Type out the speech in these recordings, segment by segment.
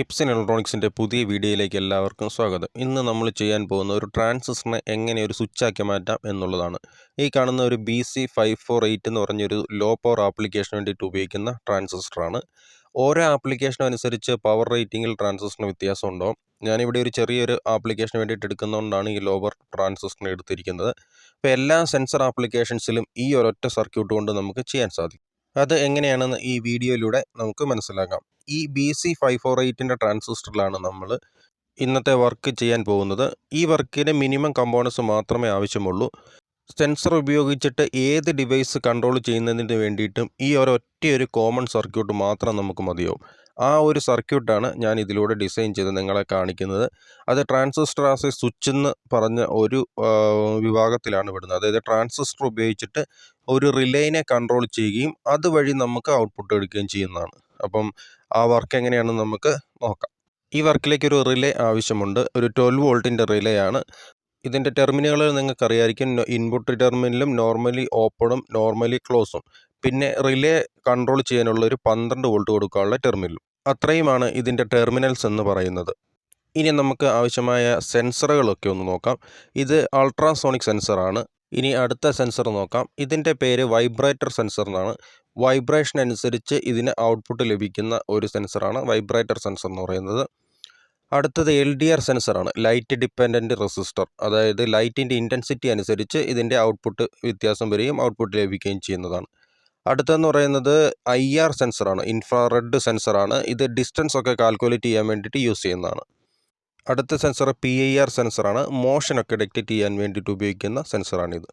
ഹിപ്സൺ ഇലക്ട്രോണിക്സിന്റെ പുതിയ വീഡിയോയിലേക്ക് എല്ലാവർക്കും സ്വാഗതം. ഇന്ന് നമ്മൾ ചെയ്യാൻ പോകുന്ന ഒരു ട്രാൻസിസ്റ്ററിനെ എങ്ങനെ ഒരു സ്വിച്ചാക്കി മാറ്റാം എന്നുള്ളതാണ്. ഈ കാണുന്ന ഒരു B C five four eight എന്ന് പറഞ്ഞൊരു ലോ പവർ ആപ്ലിക്കേഷന് വേണ്ടിയിട്ട് ഉപയോഗിക്കുന്ന ട്രാൻസിസ്റ്ററാണ്. ഓരോ ആപ്ലിക്കേഷനും അനുസരിച്ച് പവർ റേറ്റിംഗിൽ ട്രാൻസിസ്റ്ററിന് വ്യത്യാസം ഉണ്ടാവും ഞാനിവിടെ ഒരു ചെറിയൊരു ആപ്ലിക്കേഷന് വേണ്ടിയിട്ട് എടുക്കുന്നതുകൊണ്ടാണ് ഈ ലോവർ ട്രാൻസിസ്റ്ററിനെ എടുത്തിരിക്കുന്നത്. അപ്പോൾ എല്ലാ സെൻസർ ആപ്ലിക്കേഷൻസിലും ഈ ഒരൊറ്റ സർക്യൂട്ട് കൊണ്ട് നമുക്ക് ചെയ്യാൻ സാധിക്കും. അത് എങ്ങനെയാണെന്ന് ഈ വീഡിയോയിലൂടെ നമുക്ക് മനസ്സിലാക്കാം. ഈ ബി സി ഫൈവ് ഫോർ എയ്റ്റിന്റെ ട്രാൻസിസ്റ്ററിലാണ് നമ്മൾ ഇന്നത്തെ വർക്ക് ചെയ്യാൻ പോകുന്നത്. ഈ വർക്കിന് മിനിമം കമ്പോണൻസ് മാത്രമേ ആവശ്യമുള്ളൂ. സെൻസർ ഉപയോഗിച്ചിട്ട് ഏത് ഡിവൈസ് കൺട്രോൾ ചെയ്യുന്നതിന് വേണ്ടിയിട്ടും ഈ ഒരൊറ്റ ഒരു കോമൺ സർക്യൂട്ട് മാത്രം നമുക്ക് മതിയാവും. ആ ഒരു സർക്യൂട്ടാണ് ഞാൻ ഇതിലൂടെ ഡിസൈൻ ചെയ്ത് നിങ്ങളെ കാണിക്കുന്നത്. അത് ട്രാൻസിസ്റ്റർ ആസ് എ സ്വിച്ച് എന്ന് പറഞ്ഞ ഒരു വിഭാഗത്തിലാണ് വിടുന്നത് അതായത് ട്രാൻസിസ്റ്റർ ഉപയോഗിച്ചിട്ട് ഒരു റിലേനെ കൺട്രോൾ ചെയ്യുകയും അതുവഴി നമുക്ക് ഔട്ട്പുട്ട് എടുക്കുകയും ചെയ്യുന്നതാണ്. അപ്പം ആ വർക്ക് എങ്ങനെയാണെന്ന് നമുക്ക് നോക്കാം. ഈ വർക്കിലേക്ക് ഒരു റിലേ ആവശ്യമുണ്ട്. ഒരു ട്വൽവ് വോൾട്ടിന്റെ റിലേ ആണ്. ഇതിന്റെ ടെർമിനലുകൾ നിങ്ങൾക്കറിയായിരിക്കും. ഇൻപുട്ട് ടെർമിനലും നോർമലി ഓപ്പണും നോർമലി ക്ലോസും. പിന്നെ റിലേ കൺട്രോൾ ചെയ്യാനുള്ള ഒരു പന്ത്രണ്ട് വോൾട്ട് കൊടുക്കാനുള്ള ടെർമിനലും. അത്രയുമാണ് ഇതിന്റെ ടെർമിനൽസ് എന്ന് പറയുന്നത്. ഇനി നമുക്ക് ആവശ്യമായ സെൻസറുകളൊക്കെ ഒന്ന് നോക്കാം. ഇത് അൾട്രാസോണിക് സെൻസറാണ് ഇനി അടുത്ത സെൻസർ നോക്കാം. ഇതിന്റെ പേര് വൈബ്രേറ്റർ സെൻസർ എന്നാണ്. വൈബ്രേഷൻ അനുസരിച്ച് ഇതിന് ഔട്ട്പുട്ട് ലഭിക്കുന്ന ഒരു സെൻസറാണ് വൈബ്രേറ്റർ സെൻസർ എന്ന് പറയുന്നത്. അടുത്തത് എൽ ഡി ആർ സെൻസറാണ് ലൈറ്റ് ഡിപ്പെൻഡന്റ് റെസിസ്റ്റർ അതായത് ലൈറ്റിന്റെ ഇന്റൻസിറ്റി അനുസരിച്ച് ഇതിന്റെ ഔട്ട്പുട്ട് വ്യത്യാസം വരികയും ഔട്ട്പുട്ട് ലഭിക്കുകയും ചെയ്യുന്നതാണ്. അടുത്തെന്ന് പറയുന്നത് ഐ ആർ സെൻസറാണ് ഇൻഫ്രാറെഡ് സെൻസറാണ്. ഇത് ഡിസ്റ്റൻസ് ഒക്കെ കാൽക്കുലേറ്റ് ചെയ്യാൻ വേണ്ടിയിട്ട് യൂസ് ചെയ്യുന്നതാണ്. അടുത്ത സെൻസർ പി ഐ ആർ സെൻസറാണ് മോഷനൊക്കെ ഡിറ്റക്റ്റ് ചെയ്യാൻ വേണ്ടിയിട്ട് ഉപയോഗിക്കുന്ന സെൻസറാണിത്.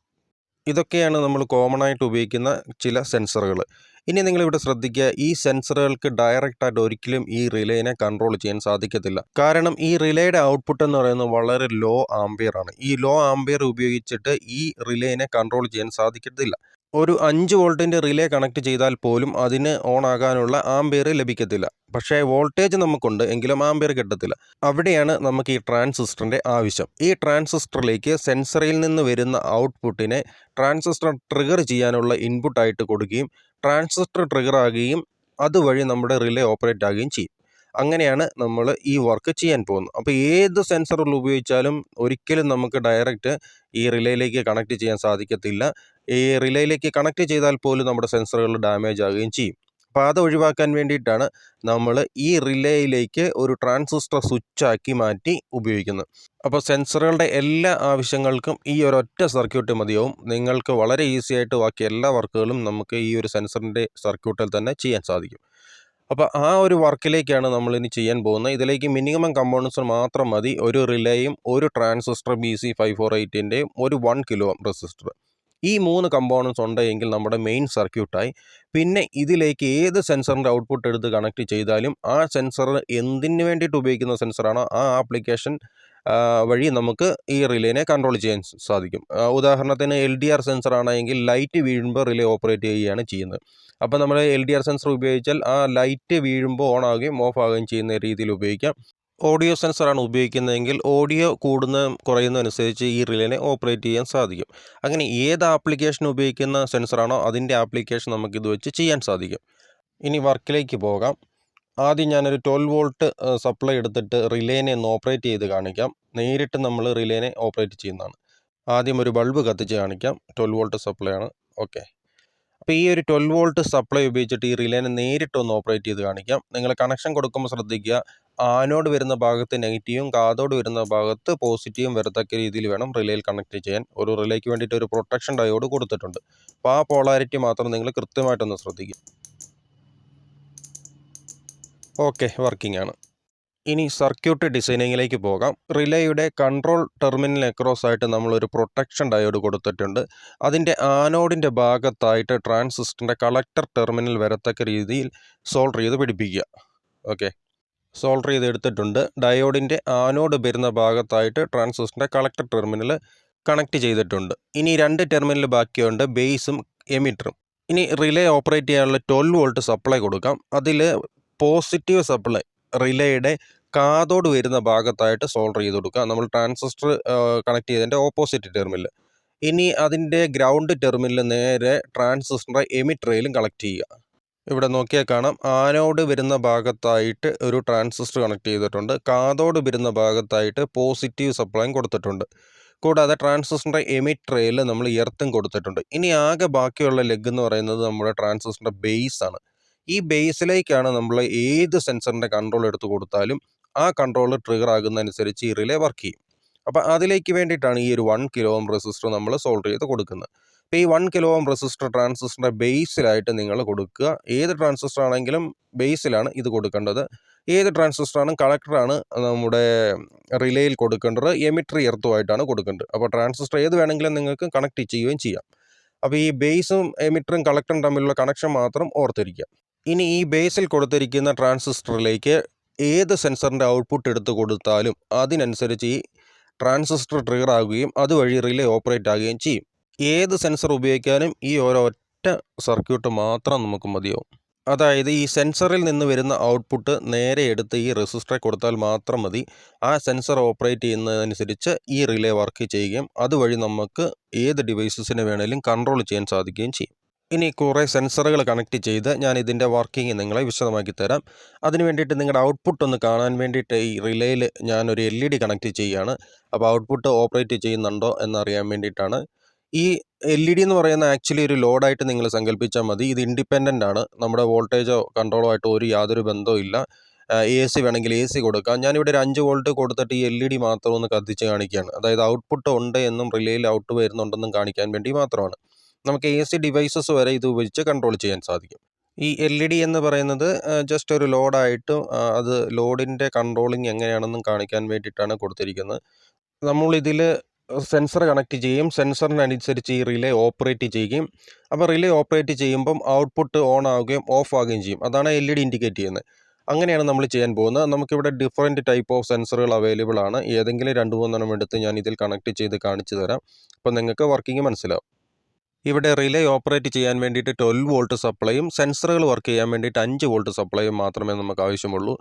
ഇതൊക്കെയാണ് നമ്മൾ കോമൺ ആയിട്ട് ഉപയോഗിക്കുന്ന ചില സെൻസറുകൾ ഇനി നിങ്ങളിവിടെ ശ്രദ്ധിക്കുക ഈ സെൻസറുകൾക്ക് ഡയറക്റ്റായിട്ട് ഒരിക്കലും ഈ റിലേനെ കൺട്രോൾ ചെയ്യാൻ സാധിക്കത്തില്ല. കാരണം ഈ റിലേയുടെ ഔട്ട്പുട്ട് എന്ന് പറയുന്നത് വളരെ ലോ ആംബിയർ ആണ്. ഈ ലോ ആംബിയർ ഉപയോഗിച്ചിട്ട് ഈ റിലേനെ കൺട്രോൾ ചെയ്യാൻ സാധിക്കത്തില്ല. ഒരു അഞ്ച് വോൾട്ടിന്റെ റിലേ കണക്ട് ചെയ്താൽ പോലും അതിന് ഓൺ ആകാനുള്ള ആംബിയർ ലഭിക്കത്തില്ല. പക്ഷേ വോൾട്ടേജ് നമുക്കുണ്ട് എങ്കിലും ആംബിയർ കിട്ടത്തില്ല. അവിടെയാണ് നമുക്ക് ഈ ട്രാൻസിസ്റ്ററിന്റെ ആവശ്യം. ഈ ട്രാൻസിസ്റ്ററിലേക്ക് സെൻസറിൽ നിന്ന് വരുന്ന ഔട്ട്പുട്ടിനെ ട്രാൻസിസ്റ്റർ ട്രിഗർ ചെയ്യാനുള്ള ഇൻപുട്ടായിട്ട് കൊടുക്കുകയും ട്രാൻസിസ്റ്റർ ട്രിഗർ ആകുകയും അതുവഴി നമ്മുടെ റിലേ ഓപ്പറേറ്റ് ആകുകയും ചെയ്യും. അങ്ങനെയാണ് നമ്മൾ ഈ വർക്ക് ചെയ്യാൻ പോകുന്നത്. അപ്പോൾ ഏത് സെൻസറുകൾ ഉപയോഗിച്ചാലും ഒരിക്കലും നമുക്ക് ഡയറക്റ്റ് ഈ റിലേയിലേക്ക് കണക്ട് ചെയ്യാൻ സാധിക്കത്തില്ല. ഈ റിലേയിലേക്ക് കണക്ട് ചെയ്താൽ പോലും നമ്മുടെ സെൻസറുകൾ ഡാമേജ് ആകുകയും ചെയ്യും. അപ്പോൾ അത് ഒഴിവാക്കാൻ വേണ്ടിയിട്ടാണ് നമ്മൾ ഈ റിലേയിലേക്ക് ഒരു ട്രാൻസിസ്റ്റർ സ്വിച്ചാക്കി മാറ്റി ഉപയോഗിക്കുന്നത്. അപ്പോൾ സെൻസറുകളുടെ എല്ലാ ആവശ്യങ്ങൾക്കും ഈ ഒറ്റ സർക്യൂട്ട് മതിയാവും. നിങ്ങൾക്ക് വളരെ ഈസി ആയിട്ട് ബാക്കി എല്ലാ വർക്കുകളും നമുക്ക് ഈ ഒരു സെൻസറിന്റെ സർക്യൂട്ടിൽ തന്നെ ചെയ്യാൻ സാധിക്കും. അപ്പോൾ ആ ഒരു വർക്കിലേക്കാണ് നമ്മൾ ഇനി ചെയ്യാൻ പോകുന്നത്. ഇതിലേക്ക് മിനിമം കമ്പോണൻസ് മാത്രം മതി. ഒരു റിലേയും ഒരു transistor B C five four എയ്റ്റിന്റെയും ഒരു വൺ കിലോ റെസിസ്റ്റർ ഈ മൂന്ന് കമ്പോണൻസ് ഉണ്ടെങ്കിൽ നമ്മുടെ മെയിൻ സർക്യൂട്ടായി പിന്നെ ഇതിലേക്ക് ഏത് സെൻസറിന്റെ ഔട്ട്പുട്ട് എടുത്ത് കണക്ട് ചെയ്താലും ആ സെൻസർ എന്തിനു വേണ്ടിയിട്ട് ഉപയോഗിക്കുന്ന സെൻസറാണോ ആ ആപ്ലിക്കേഷൻ വഴി നമുക്ക് ഈ റിലേനെ കൺട്രോൾ ചെയ്യാൻ സാധിക്കും. ഉദാഹരണത്തിന് എൽ ഡി ആർ സെൻസർ ആണെങ്കിൽ ലൈറ്റ് വീഴുമ്പോൾ റിലേ ഓപ്പറേറ്റ് ചെയ്യുകയാണ് ചെയ്യുന്നത്. അപ്പോൾ നമ്മൾ എൽ ഡി ആർ സെൻസർ ഉപയോഗിച്ചാൽ ആ ലൈറ്റ് വീഴുമ്പോൾ ഓൺ ആകുകയും ഓഫ് ആകുകയും ചെയ്യുന്ന രീതിയിൽ ഉപയോഗിക്കാം. ഓഡിയോ സെൻസറാണ് ഉപയോഗിക്കുന്നതെങ്കിൽ ഓഡിയോ കൂടുന്ന കുറയുന്നതനുസരിച്ച് ഈ റിലേനെ ഓപ്പറേറ്റ് ചെയ്യാൻ സാധിക്കും. അങ്ങനെ ഏത് ആപ്ലിക്കേഷൻ ഉപയോഗിക്കുന്ന സെൻസറാണോ അതിന്റെ ആപ്ലിക്കേഷൻ നമുക്കിത് വെച്ച് ചെയ്യാൻ സാധിക്കും. ഇനി വർക്കിലേക്ക് പോകാം. ആദ്യം ഞാനൊരു ട്വൽവ് വോൾട്ട് സപ്ലൈ എടുത്തിട്ട് റിലേനെ ഒന്ന് ഓപ്പറേറ്റ് ചെയ്ത് കാണിക്കാം. നേരിട്ട് നമ്മൾ റിലേനെ ഓപ്പറേറ്റ് ചെയ്യുന്നതാണ്. ആദ്യം ഒരു ബൾബ് കത്തിച്ച് കാണിക്കാം. ട്വൽവ് വോൾട്ട് സപ്ലൈ ആണ്. ഓക്കെ അപ്പോൾ ഈ ഒരു ട്വൽവ് വോൾട്ട് സപ്ലൈ ഉപയോഗിച്ചിട്ട് ഈ റിലേനെ നേരിട്ട് ഒന്ന് ഓപ്പറേറ്റ് ചെയ്ത് കാണിക്കാം. നിങ്ങൾ കണക്ഷൻ കൊടുക്കുമ്പോൾ ശ്രദ്ധിക്കുക. ആനോട് വരുന്ന ഭാഗത്ത് നെഗറ്റീവും കാതോട് വരുന്ന ഭാഗത്ത് പോസിറ്റീവും വരത്തക്ക രീതിയിൽ വേണം റിലേയിൽ കണക്ട് ചെയ്യാൻ. ഒരു റിലേക്ക് വേണ്ടിയിട്ട് ഒരു പ്രൊട്ടക്ഷൻ ഡയോഡ് കൊടുത്തിട്ടുണ്ട്. അപ്പോൾ ആ പോളാരിറ്റി മാത്രം നിങ്ങൾ കൃത്യമായിട്ടൊന്ന് ശ്രദ്ധിക്കുക. ഓക്കെ വർക്കിംഗ് ആണ്. ഇനി സർക്യൂട്ട് ഡിസൈനിങ്ങിലേക്ക് പോകാം. റിലേയുടെ കൺട്രോൾ ടെർമിനൽ അക്രോസ് ആയിട്ട് നമ്മളൊരു പ്രൊട്ടക്ഷൻ ഡയോഡ് കൊടുത്തിട്ടുണ്ട്. അതിന്റെ ആനോഡിന്റെ ഭാഗത്തായിട്ട് ട്രാൻസിസ്റ്ററിന്റെ കളക്ടർ ടെർമിനൽ വരത്തക്ക രീതിയിൽ സോൾഡർ ചെയ്ത് പിടിപ്പിക്കുക. ഓക്കെ. സോൾഡർ ചെയ്ത് എടുത്തിട്ടുണ്ട്. ഡയോഡിന്റെ ആനോഡ് വരുന്ന ഭാഗത്തായിട്ട് ട്രാൻസിസ്റ്ററിന്റെ കളക്ടർ ടെർമിനൽ കണക്ട് ചെയ്തിട്ടുണ്ട്. ഇനി രണ്ട് ടെർമിനൽ ബാക്കിയുണ്ട് ബേസും എമിറ്ററും. ഇനി റിലേ ഓപ്പറേറ്റ് ചെയ്യാനുള്ള ട്വൽവ് വോൾട്ട് സപ്ലൈ കൊടുക്കാം. അതിൽ പോസിറ്റീവ് സപ്ലൈ റിലേയുടെ കാതോട് വരുന്ന ഭാഗത്തായിട്ട് സോൾഡർ ചെയ്ത് കൊടുക്കുക. നമ്മൾ ട്രാൻസിസ്റ്റർ കണക്ട് ചെയ്തതിന്റെ ഓപ്പോസിറ്റ് ടെർമിനൽ. ഇനി അതിന്റെ ഗ്രൗണ്ട് ടെർമിനൽ നേരെ ട്രാൻസിസ്റ്ററിന്റെ എമിട്രയിലും കളക്ട് ചെയ്യുക. ഇവിടെ നോക്കിയാൽ കാണാം. ആനോഡ് വരുന്ന ഭാഗത്തായിട്ട് ഒരു ട്രാൻസിസ്റ്റർ കണക്ട് ചെയ്തിട്ടുണ്ട്. കാതോട് വരുന്ന ഭാഗത്തായിട്ട് പോസിറ്റീവ് സപ്ലൈയും കൊടുത്തിട്ടുണ്ട്. കൂടാതെ ട്രാൻസിസ്റ്ററിന്റെ എമിട്രയിൽ നമ്മൾ എർത്തും കൊടുത്തിട്ടുണ്ട്. ഇനി ആകെ ബാക്കിയുള്ള ലെഗ് എന്ന് പറയുന്നത് നമ്മുടെ ട്രാൻസിസ്റ്ററിന്റെ ബേസ് ആണ് ഈ ബേസിലേക്കാണ് നമ്മൾ ഏത് സെൻസറിന്റെ കൺട്രോൾ എടുത്ത് കൊടുത്താലും ആ കൺട്രോൾ ട്രിഗർ ആകുന്നതനുസരിച്ച് ഈ റിലേ വർക്ക് ചെയ്യും. അപ്പോൾ അതിലേക്ക് വേണ്ടിയിട്ടാണ് ഈ ഒരു വൺ കിലോ ഓം റെസിസ്റ്റർ നമ്മൾ സോൾവ് ചെയ്ത് കൊടുക്കുന്നത്. അപ്പോൾ ഈ വൺ കിലോ ഓം റെസിസ്റ്റർ ട്രാൻസിസ്റ്ററിന്റെ ബേസിലായിട്ട് നിങ്ങൾ കൊടുക്കുക. ഏത് ട്രാൻസിസ്റ്റർ ആണെങ്കിലും ബേസിലാണ് ഇത് കൊടുക്കേണ്ടത്. ഏത് ട്രാൻസിസ്റ്ററാണ് കളക്ടറാണ് നമ്മുടെ റിലേയിൽ കൊടുക്കേണ്ടത്. എമിറ്റർ എർത്തുമായിട്ടാണ് കൊടുക്കേണ്ടത്. അപ്പോൾ ട്രാൻസിസ്റ്റർ ഏത് വേണമെങ്കിലും നിങ്ങൾക്ക് കണക്ട് ചെയ്യുകയും ചെയ്യാം. അപ്പോൾ ഈ ബേസും എമിറ്ററും കളക്ടറും തമ്മിലുള്ള കണക്ഷൻ മാത്രം ഓർത്തിരിക്കുക. ഇനി ഈ ബേസിൽ കൊടുത്തിരിക്കുന്ന ട്രാൻസിസ്റ്ററിലേക്ക് ഏത് സെൻസറിന്റെ ഔട്ട്പുട്ട് എടുത്ത് കൊടുത്താലും അതിനനുസരിച്ച് ഈ ട്രാൻസിസ്റ്റർ ട്രിഗർ ആകുകയും അതുവഴി റിലേ ഓപ്പറേറ്റ് ആകുകയും ചെയ്യും. ഏത് സെൻസർ ഉപയോഗിക്കാനും ഈ ഓരോ ഒറ്റ സർക്യൂട്ട് മാത്രം നമുക്ക് മതിയാവും. അതായത് ഈ സെൻസറിൽ നിന്ന് വരുന്ന ഔട്ട്പുട്ട് നേരെ എടുത്ത് ഈ റെസിസ്റ്ററെ കൊടുത്താൽ മാത്രം മതി. ആ സെൻസർ ഓപ്പറേറ്റ് ചെയ്യുന്നതനുസരിച്ച് ഈ റിലേ വർക്ക് ചെയ്യുകയും അതുവഴി നമുക്ക് ഏത് ഡിവൈസസിനെ വേണമെങ്കിലും കൺട്രോൾ ചെയ്യാൻ സാധിക്കുകയും ചെയ്യും. ഇനി കുറേ സെൻസറുകൾ കണക്ട് ചെയ്ത് ഞാൻ ഇതിന്റെ വർക്കിംഗ് നിങ്ങളെ വിശദമാക്കി തരാം. അതിന് വേണ്ടിയിട്ട് നിങ്ങളുടെ ഔട്ട്പുട്ട് ഒന്ന് കാണാൻ വേണ്ടിയിട്ട് ഈ റിലേയിൽ ഞാനൊരു എൽ ഇ ഡി കണക്ട് ചെയ്യുകയാണ് അപ്പോൾ ഔട്ട്പുട്ട് ഓപ്പറേറ്റ് ചെയ്യുന്നുണ്ടോ എന്നറിയാൻ വേണ്ടിയിട്ടാണ്. ഈ എൽ ഇ ഡി എന്ന് പറയുന്ന ആക്ച്വലി ഒരു ലോഡായിട്ട് നിങ്ങൾ സങ്കല്പിച്ചാൽ മതി. ഇത് ഇൻഡിപെൻഡന്റ് ആണ്. നമ്മുടെ വോൾട്ടേജോ കൺട്രോളോ ആയിട്ട് ഒരു യാതൊരു ബന്ധവും ഇല്ല. എ സി വേണമെങ്കിൽ എ സി കൊടുക്കാം. ഞാനിവിടെ ഒരു അഞ്ച് വോൾട്ട് കൊടുത്തിട്ട് ഈ എൽ ഇ ഡി മാത്രം ഒന്ന് കത്തിച്ച് കാണിക്കുകയാണ്. അതായത് ഔട്ട്പുട്ട് ഉണ്ട് എന്നും റിലേയിൽ ഔട്ട് വരുന്നുണ്ടെന്നും കാണിക്കാൻ വേണ്ടി മാത്രമാണ്. നമുക്ക് എ സി ഡിവൈസസ് വരെ ഇത് ഉപയോഗിച്ച് കൺട്രോൾ ചെയ്യാൻ സാധിക്കും. ഈ എൽ ഇ ഡി എന്ന് പറയുന്നത് ജസ്റ്റ് ഒരു ലോഡായിട്ട് അത് ലോഡിന്റെ കൺട്രോളിങ് എങ്ങനെയാണെന്നും കാണിക്കാൻ വേണ്ടിയിട്ടാണ് കൊടുത്തിരിക്കുന്നത്. നമ്മളിതിൽ സെൻസർ കണക്ട് ചെയ്യും സെൻസറിനനുസരിച്ച് ഈ റിലേ ഓപ്പറേറ്റ് ചെയ്യുകയും അപ്പോൾ റിലേ ഓപ്പറേറ്റ് ചെയ്യുമ്പം ഔട്ട്പുട്ട് ഓൺ ആവുകയും ഓഫ് ആവുകയും ചെയ്യും. അതാണ് എൽ ഇ ഡി ഇൻഡിക്കേറ്റ് ചെയ്യുന്നത്. അങ്ങനെയാണ് നമ്മൾ ചെയ്യാൻ പോകുന്നത്. നമുക്കിവിടെ ഡിഫറെന്റ് ടൈപ്പ് ഓഫ് സെൻസറുകൾ അവൈലബിൾ ആണ്. ഏതെങ്കിലും രണ്ട് മൂന്നെണ്ണം എടുത്ത് ഞാൻ ഇതിൽ കണക്ട് ചെയ്ത് കാണിച്ചു തരാം. അപ്പോൾ നിങ്ങൾക്ക് വർക്കിംഗ് മനസ്സിലാവും. ഇവിടെ റിലേ ഓപ്പറേറ്റ് ചെയ്യാൻ വേണ്ടിയിട്ട് ട്വൽവ് വോൾട്ട് സപ്ലൈയും സെൻസറുകൾ വർക്ക് ചെയ്യാൻ വേണ്ടിയിട്ട് അഞ്ച് വോൾട്ട് സപ്ലൈയും മാത്രമേ നമുക്ക് ആവശ്യമുള്ളൂ.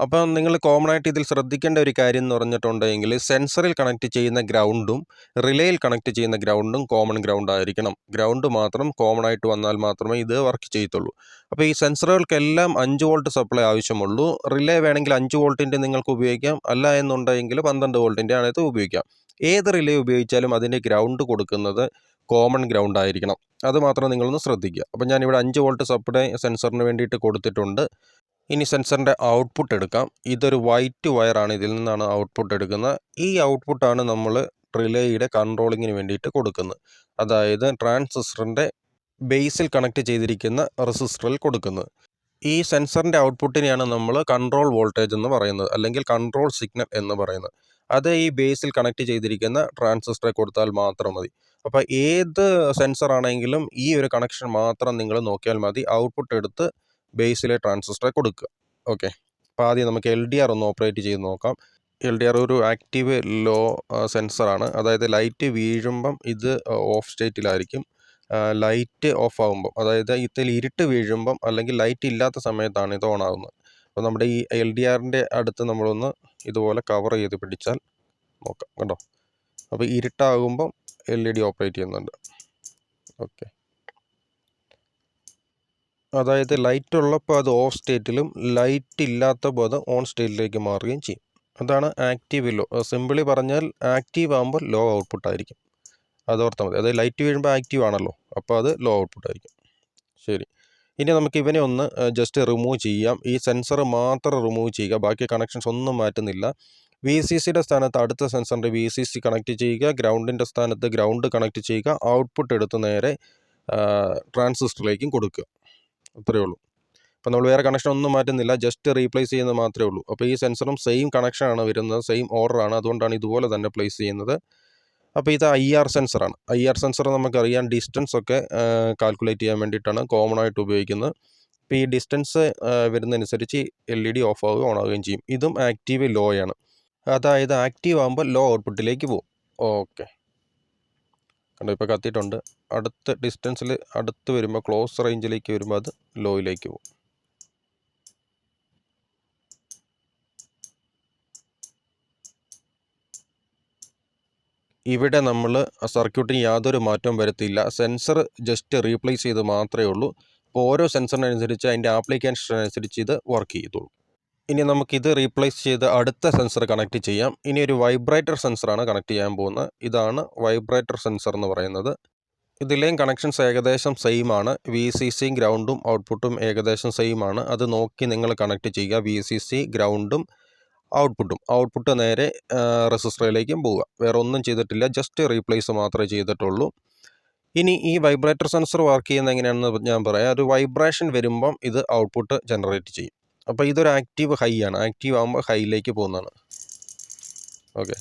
അപ്പം നിങ്ങൾ കോമൺ ആയിട്ട് ഇതിൽ ശ്രദ്ധിക്കേണ്ട ഒരു കാര്യം എന്ന് പറഞ്ഞിട്ടുണ്ടെങ്കിൽ സെൻസറിൽ കണക്ട് ചെയ്യുന്ന ഗ്രൗണ്ടും റിലേയിൽ കണക്ട് ചെയ്യുന്ന ഗ്രൗണ്ടും കോമൺ ഗ്രൗണ്ട് ആയിരിക്കണം. ഗ്രൗണ്ട് മാത്രം കോമൺ ആയിട്ട് വന്നാൽ മാത്രമേ ഇത് വർക്ക് ചെയ്യത്തുള്ളൂ. അപ്പോൾ ഈ സെൻസറുകൾക്കെല്ലാം അഞ്ച് വോൾട്ട് സപ്ലൈ ആവശ്യമുള്ളൂ. റിലേ വേണമെങ്കിൽ അഞ്ച് വോൾട്ടിന്റെ നിങ്ങൾക്ക് ഉപയോഗിക്കാം. അല്ല എന്നുണ്ടെങ്കിൽ പന്ത്രണ്ട് വോൾട്ടിന്റെ ആണത് ഉപയോഗിക്കാം. ഏത് റിലേ ഉപയോഗിച്ചാലും അതിന്റെ ഗ്രൗണ്ട് കൊടുക്കുന്നത് കോമൺ ഗ്രൗണ്ട് ആയിരിക്കണം. അത് മാത്രം നിങ്ങളൊന്ന് ശ്രദ്ധിക്കുക. അപ്പോൾ ഞാനിവിടെ അഞ്ച് വോൾട്ട് സപ്ലൈ സെൻസറിന് വേണ്ടിയിട്ട് കൊടുത്തിട്ടുണ്ട്. ഇനി സെൻസറിന്റെ ഔട്ട്പുട്ട് എടുക്കാം. ഇതൊരു വൈറ്റ് വയറാണ്. ഇതിൽ നിന്നാണ് ഔട്ട്പുട്ട് എടുക്കുന്നത്. ഈ ഔട്ട്പുട്ടാണ് നമ്മൾ റിലേയുടെ കൺട്രോളിങ്ങിന് വേണ്ടിയിട്ട് കൊടുക്കുന്നത്. അതായത് ട്രാൻസിസ്റ്ററിന്റെ ബേസിൽ കണക്ട് ചെയ്തിരിക്കുന്ന റെസിസ്റ്ററിൽ കൊടുക്കുന്നത്. ഈ സെൻസറിന്റെ ഔട്ട്പുട്ടിനെയാണ് നമ്മൾ കൺട്രോൾ വോൾട്ടേജ് എന്ന് പറയുന്നത്. അല്ലെങ്കിൽ കൺട്രോൾ സിഗ്നൽ എന്ന് പറയുന്നത്. അത് ഈ ബേസിൽ കണക്ട് ചെയ്തിരിക്കുന്ന ട്രാൻസിസ്റ്ററെ കൊടുത്താൽ മാത്രം മതി. അപ്പോൾ ഏത് സെൻസർ ആണെങ്കിലും ഈ ഒരു കണക്ഷൻ മാത്രം നിങ്ങൾ നോക്കിയാൽ മതി. ഔട്ട്പുട്ട് എടുത്ത് ബേസിലെ ട്രാൻസിസ്റ്ററെ കൊടുക്കുക. ഓക്കെ. അപ്പോൾ ആദ്യം നമുക്ക് എൽ ഡി ആർ ഒന്ന് ഓപ്പറേറ്റ് ചെയ്ത് നോക്കാം. എൽ ഡി ആർ ഒരു ആക്റ്റീവ് ലോ സെൻസറാണ്. അതായത് ലൈറ്റ് വീഴുമ്പം ഇത് ഓഫ് സ്റ്റേറ്റിലായിരിക്കും. ലൈറ്റ് ഓഫ് ആകുമ്പം അതായത് ഇതിൽ ഇരുട്ട് വീഴുമ്പം അല്ലെങ്കിൽ ലൈറ്റ് ഇല്ലാത്ത സമയത്താണ് ഇത് ഓൺ ആകുന്നത് അപ്പോൾ നമ്മുടെ ഈ എൽ ഡി ആറിന്റെ അടുത്ത് നമ്മളൊന്ന് ഇതുപോലെ കവർ ചെയ്ത് പിടിച്ചാൽ നോക്കാം കണ്ടോ? അപ്പോൾ ഇരുട്ടാകുമ്പം എൽ ഇ ഡി ഓപ്പറേറ്റ് ചെയ്യുന്നുണ്ട്. ഓക്കെ അതായത് ലൈറ്റ് ഉള്ളപ്പോൾ അത് ഓഫ് സ്റ്റേറ്റിലും ലൈറ്റ് ഇല്ലാത്തപ്പോൾ അത് ഓൺ സ്റ്റേറ്റിലേക്ക് മാറുകയും ചെയ്യും. അതാണ് ആക്റ്റീവ് ലോ സിമ്പിളി പറഞ്ഞാൽ ആക്റ്റീവ് ആകുമ്പോൾ ലോ ഔട്ട്പുട്ട് ആയിരിക്കും. അത് ഓർത്താൽ മതി. അതായത് ലൈറ്റ് വീഴുമ്പോൾ ആക്റ്റീവ് ആണല്ലോ. അപ്പോൾ അത് ലോ ഔട്ട്പുട്ട് ആയിരിക്കും. ശരി. ഇനി നമുക്ക് ഇവനെ ഒന്ന് ജസ്റ്റ് റിമൂവ് ചെയ്യാം. ഈ സെൻസർ മാത്രം റിമൂവ് ചെയ്യുക. ബാക്കി കണക്ഷൻസ് ഒന്നും മാറ്റുന്നില്ല. വി സി സിയുടെ സ്ഥാനത്ത് അടുത്ത സെൻസറിന്റെ വി സി സി കണക്ട് ചെയ്യുക. ഗ്രൗണ്ടിന്റെ സ്ഥാനത്ത് ഗ്രൗണ്ട് കണക്ട് ചെയ്യുക. ഔട്ട്പുട്ട് എടുത്ത് നേരെ ട്രാൻസിസ്റ്ററിലേക്കും കൊടുക്കുക. അത്രയേ ഉള്ളൂ. അപ്പോൾ നമ്മൾ വേറെ കണക്ഷൻ ഒന്നും മാറ്റുന്നില്ല. ജസ്റ്റ് റീപ്ലേസ് ചെയ്യുന്നത് മാത്രമേ ഉള്ളൂ. അപ്പോൾ ഈ സെൻസറും സെയിം കണക്ഷനാണ് വരുന്നത്. സെയിം ഓർഡറാണ് അതുകൊണ്ടാണ് ഇതുപോലെ തന്നെ പ്ലേസ് ചെയ്യുന്നത്. അപ്പോൾ ഇത് ഐ ആർ സെൻസറാണ് ഐ ആർ സെൻസർ നമുക്കറിയാം. ഡിസ്റ്റൻസ് ഒക്കെ കാൽക്കുലേറ്റ് ചെയ്യാൻ വേണ്ടിയിട്ടാണ് കോമൺ ആയിട്ട് ഉപയോഗിക്കുന്നത്. അപ്പോൾ ഈ ഡിസ്റ്റൻസ് വരുന്നതനുസരിച്ച് എൽ ഇ ഡി ഓഫ് ആവുകയും ഓൺ ചെയ്യും. ഇതും ആക്റ്റീവ് ലോ ആണ്. അതായത് ആക്റ്റീവ് ആകുമ്പോൾ ലോ ഔട്ട്പുട്ടിലേക്ക് പോകും. ഓക്കെ കണ്ടോ ഇപ്പോൾ കത്തിയിട്ടുണ്ട്. അടുത്ത ഡിസ്റ്റൻസിൽ അടുത്ത് വരുമ്പോൾ ക്ലോസ് റേഞ്ചിലേക്ക് വരുമ്പോൾ അത് ലോയിലേക്ക് പോകും. ഇവിടെ നമ്മൾ സർക്യൂട്ടിന് യാതൊരു മാറ്റവും വരുത്തിയില്ല. സെൻസർ ജസ്റ്റ് റീപ്ലേസ് ചെയ്ത് മാത്രമേ ഉള്ളൂ. അപ്പോൾ ഓരോ സെൻസറിനനുസരിച്ച് അതിന്റെ ആപ്ലിക്കേഷനനുസരിച്ച് ഇത് വർക്ക് ചെയ്തുള്ളൂ ഇനി നമുക്കിത് റീപ്ലേസ് ചെയ്ത് അടുത്ത സെൻസർ കണക്ട് ചെയ്യാം. ഇനി ഒരു വൈബ്രേറ്റർ സെൻസറാണ് കണക്ട് ചെയ്യാൻ പോകുന്നത്. ഇതാണ് വൈബ്രേറ്റർ സെൻസർ എന്ന് പറയുന്നത്. ഇതിലെയും കണക്ഷൻസ് ഏകദേശം സെയിം ആണ് വി സി സി ഗ്രൗണ്ടും ഔട്ട്പുട്ടും ഏകദേശം സെയിം ആണ് അത് നോക്കി നിങ്ങൾ കണക്ട് ചെയ്യുക. വി സി സി ഗ്രൗണ്ടും ഔട്ട്പുട്ടും ഔട്ട്പുട്ട് നേരെ റെസിസ്റ്ററിലേക്കും പോവുക. വേറെ ഒന്നും ചെയ്തിട്ടില്ല. ജസ്റ്റ് റീപ്ലേസ് മാത്രമേ ചെയ്തിട്ടുള്ളൂ. ഇനി ഈ വൈബ്രേറ്റർ സെൻസർ വർക്ക് ചെയ്യുന്ന എങ്ങനെയാണെന്ന് ഞാൻ പറയാം. ഒരു വൈബ്രേഷൻ വരുമ്പം ഇത് ഔട്ട്പുട്ട് ജനറേറ്റ് ചെയ്യും. അപ്പോൾ ഇതൊരു ആക്റ്റീവ് ഹൈ ആണ്. ആക്റ്റീവ് ആകുമ്പോൾ ഹൈയിലേക്ക് പോകുന്നതാണ്. ഓക്കെ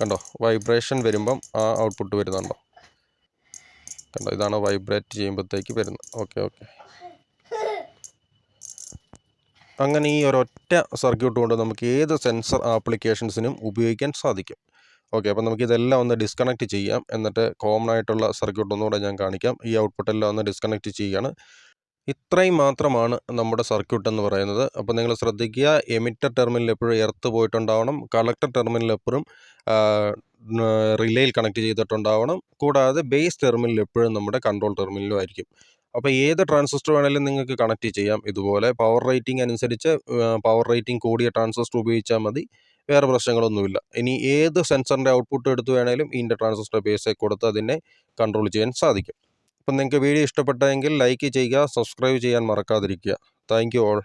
കണ്ടോ? വൈബ്രേഷൻ വരുമ്പം ആ ഔട്ട്പുട്ട് വരുന്നുണ്ടോ കണ്ടോ? ഇതാണ് വൈബ്രേറ്റ് ചെയ്യുമ്പോഴത്തേക്ക് വരുന്നത്. ഓക്കെ ഓക്കെ അങ്ങനെ ഈ ഒരൊറ്റ സർക്യൂട്ട് കൊണ്ട് നമുക്ക് ഏത് സെൻസർ ആപ്ലിക്കേഷൻസിനും ഉപയോഗിക്കാൻ സാധിക്കും. ഓക്കെ അപ്പോൾ നമുക്ക് ഇതെല്ലാം ഒന്ന് ഡിസ്കണക്ട് ചെയ്യാം. എന്നിട്ട് കോമൺ ആയിട്ടുള്ള സർക്യൂട്ട് ഒന്നുകൂടെ ഞാൻ കാണിക്കാം. ഈ ഔട്ട്പുട്ടെല്ലാം ഒന്ന് ഡിസ്കണക്ട് ചെയ്യുകയാണ് ഇത്രയും മാത്രമാണ് നമ്മുടെ സർക്യൂട്ട് എന്ന് പറയുന്നത്. അപ്പോൾ നിങ്ങൾ ശ്രദ്ധിക്കുക എമിറ്റർ ടെർമിനൽ എപ്പോഴും എർത്ത് പോയിട്ടുണ്ടാവണം. കളക്ടർ ടെർമിനൽ എപ്പോഴും റിലേയിൽ കണക്ട് ചെയ്തിട്ടുണ്ടാവണം. കൂടാതെ ബേസ് ടെർമിനൽ എപ്പോഴും നമ്മുടെ കൺട്രോൾ ടെർമിനലും ആയിരിക്കും. അപ്പോൾ ഏത് ട്രാൻസിസ്റ്റർ വേണമെങ്കിലും നിങ്ങൾക്ക് കണക്ട് ചെയ്യാം. ഇതുപോലെ പവർ റേറ്റിംഗ് അനുസരിച്ച് പവർ റേറ്റിംഗ് കൂടിയ ട്രാൻസിസ്റ്റർ ഉപയോഗിച്ചാൽ മതി. വേറെ പ്രശ്നങ്ങളൊന്നുമില്ല. ഇനി ഏത് സെൻസറിന്റെ ഔട്ട്പുട്ട് എടുത്ത് വേണമെങ്കിലും ഇതിന്റെ ട്രാൻസിസ്റ്റർ ബേസെ കൊടുത്ത് അതിനെ കൺട്രോൾ ചെയ്യാൻ സാധിക്കും. അപ്പം നിങ്ങൾക്ക് വീഡിയോ ഇഷ്ടപ്പെട്ടെങ്കിൽ ലൈക്ക് ചെയ്യുക സബ്സ്ക്രൈബ് ചെയ്യാൻ മറക്കാതിരിക്കുക. Thank you all